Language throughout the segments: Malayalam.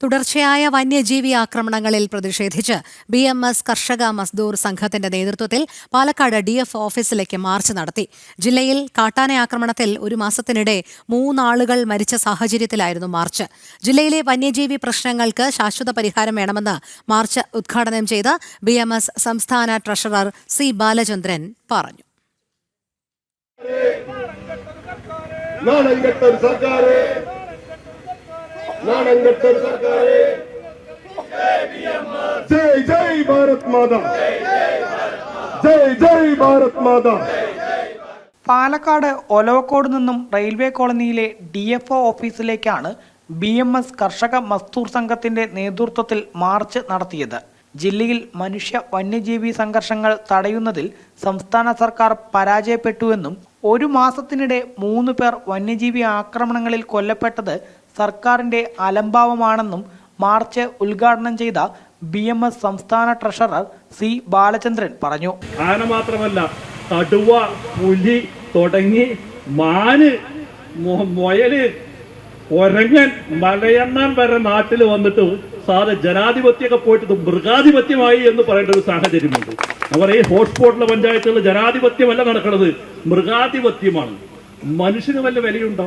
തുടർച്ചയായ വന്യജീവി ആക്രമണങ്ങളിൽ പ്രതിഷേധിച്ച് ബി എം എസ് കർഷക മസ്ദൂർ സംഘത്തിന്റെ നേതൃത്വത്തിൽ പാലക്കാട് ഡി എഫ് ഓഫീസിലേക്ക് മാർച്ച് നടത്തി. ജില്ലയിൽ കാട്ടാന ആക്രമണത്തിൽ ഒരു മാസത്തിനിടെ മൂന്നാളുകൾ മരിച്ച സാഹചര്യത്തിലായിരുന്നു മാർച്ച്. ജില്ലയിലെ വന്യജീവി പ്രശ്നങ്ങൾക്ക് ശാശ്വത പരിഹാരം വേണമെന്ന് മാർച്ച് ഉദ്ഘാടനം ചെയ്ത ബി സംസ്ഥാന ട്രഷറർ സി ബാലചന്ദ്രൻ പറഞ്ഞു. സർക്കാര്. ജയ് ജയ് ഭാരത് മാതാ. ജയ് ജയ് ഭാരത് മാതാ. പാലക്കാട് ഒലവക്കോട് നിന്നും റെയിൽവേ കോളനിയിലെ ഡി എഫ് ഒ ഓഫീസിലേക്കാണ് ബി എം എസ് കർഷക മസ്തൂർ സംഘത്തിന്റെ നേതൃത്വത്തിൽ മാർച്ച് നടത്തിയത്. ജില്ലയിൽ മനുഷ്യ വന്യജീവി സംഘർഷങ്ങൾ തടയുന്നതിൽ സംസ്ഥാന സർക്കാർ പരാജയപ്പെട്ടുവെന്നും ഒരു മാസത്തിനിടെ മൂന്ന് പേർ വന്യജീവി ആക്രമണങ്ങളിൽ കൊല്ലപ്പെട്ടത് സർക്കാരിന്റെ അലംഭാവമാണെന്നും മാർച്ച് ഉദ്ഘാടനം ചെയ്ത ബി എം എസ് സംസ്ഥാന ട്രഷറർ സി ബാലചന്ദ്രൻ പറഞ്ഞു. ആന മാത്രമല്ല കടുവ പുലി തുടങ്ങി മാന് മുയൽ ഒരങ്ങൻ മലയണ്ണാൻ വരെ നാട്ടിൽ വന്നിട്ട് സാറ് ജനാധിപത്യമൊക്കെ പോയിട്ട് മൃഗാധിപത്യമായി എന്ന് പറയേണ്ട ഒരു സാഹചര്യമുണ്ട്. അവർ ഈ ഹോട്ട്സ്പോട്ടിലെ പഞ്ചായത്തുകളിൽ ജനാധിപത്യമല്ല നടക്കുന്നത് മൃഗാധിപത്യമാണ്. മനുഷ്യന് വല്ല വിലയുണ്ടോ?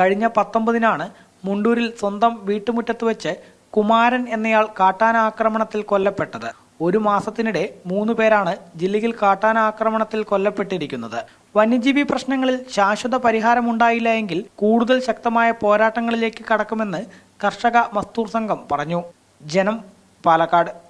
കഴിഞ്ഞ പത്തൊമ്പതിനാണ് മുണ്ടൂരിൽ സ്വന്തം വീട്ടുമുറ്റത്ത് വെച്ച് കുമാരൻ എന്നയാൾ കാട്ടാനാക്രമണത്തിൽ കൊല്ലപ്പെട്ടത്. ഒരു മാസത്തിനിടെ മൂന്ന് പേരാണ് ജില്ലയിൽ കാട്ടാനാക്രമണത്തിൽ കൊല്ലപ്പെട്ടിരിക്കുന്നത്. വന്യജീവി പ്രശ്നങ്ങളിൽ ശാശ്വത പരിഹാരമുണ്ടായില്ല എങ്കിൽ കൂടുതൽ ശക്തമായ പോരാട്ടങ്ങളിലേക്ക് കടക്കുമെന്ന് കർഷക മസ്തൂർ സംഘം പറഞ്ഞു. ജനം പാലക്കാട്.